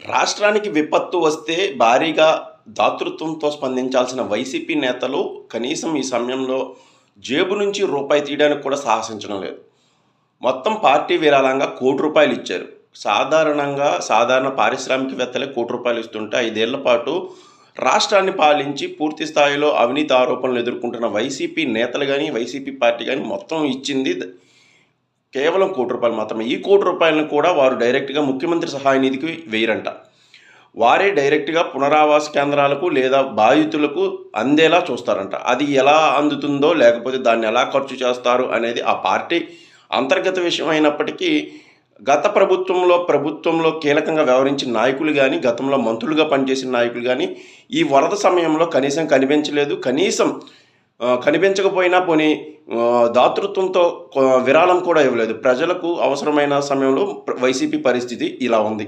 రాష్ట్రానికి విపత్తు వస్తే భారీగా దాతృత్వంతో స్పందించాల్సిన వైసీపీ నేతలు కనీసం ఈ సమయంలో జేబు నుంచి రూపాయి తీయడానికి కూడా సాహసించడం లేదు. మొత్తం పార్టీ విరాళంగా కోటి రూపాయలు ఇచ్చారు. సాధారణంగా సాధారణ పారిశ్రామికవేత్తలే కోటి రూపాయలు ఇస్తుంటే ఐదేళ్ళ పాటు రాష్ట్రాన్ని పాలించి పూర్తి స్థాయిలో అవినీతి ఆరోపణలు ఎదుర్కొంటున్న వైసీపీ నేతలు కానీ వైసీపీ పార్టీ కానీ మొత్తం ఇచ్చింది కేవలం కోటి రూపాయలు మాత్రమే. ఈ కోటి రూపాయలను కూడా వారు డైరెక్ట్గా ముఖ్యమంత్రి సహాయ నిధికి వేయరంట. వారే డైరెక్ట్గా పునరావాస కేంద్రాలకు లేదా బాధితులకు అందేలా చూస్తారంట. అది ఎలా అందుతుందో లేకపోతే దాన్ని ఎలా ఖర్చు చేస్తారు అనేది ఆ పార్టీ అంతర్గత విషయం అయినప్పటికీ గత ప్రభుత్వంలో ప్రభుత్వంలో కీలకంగా వ్యవహరించిన నాయకులు కానీ గతంలో మంత్రులుగా పనిచేసిన నాయకులు కానీ ఈ వరద సమయంలో కనీసం కనిపించలేదు. కనీసం కనిపించకపోయినా పోనీ దాతృత్వంతో విరాళం కూడా ఇవ్వలేదు. ప్రజలకు అవసరమైన సమయంలో వైసీపీ పరిస్థితి ఇలా ఉంది.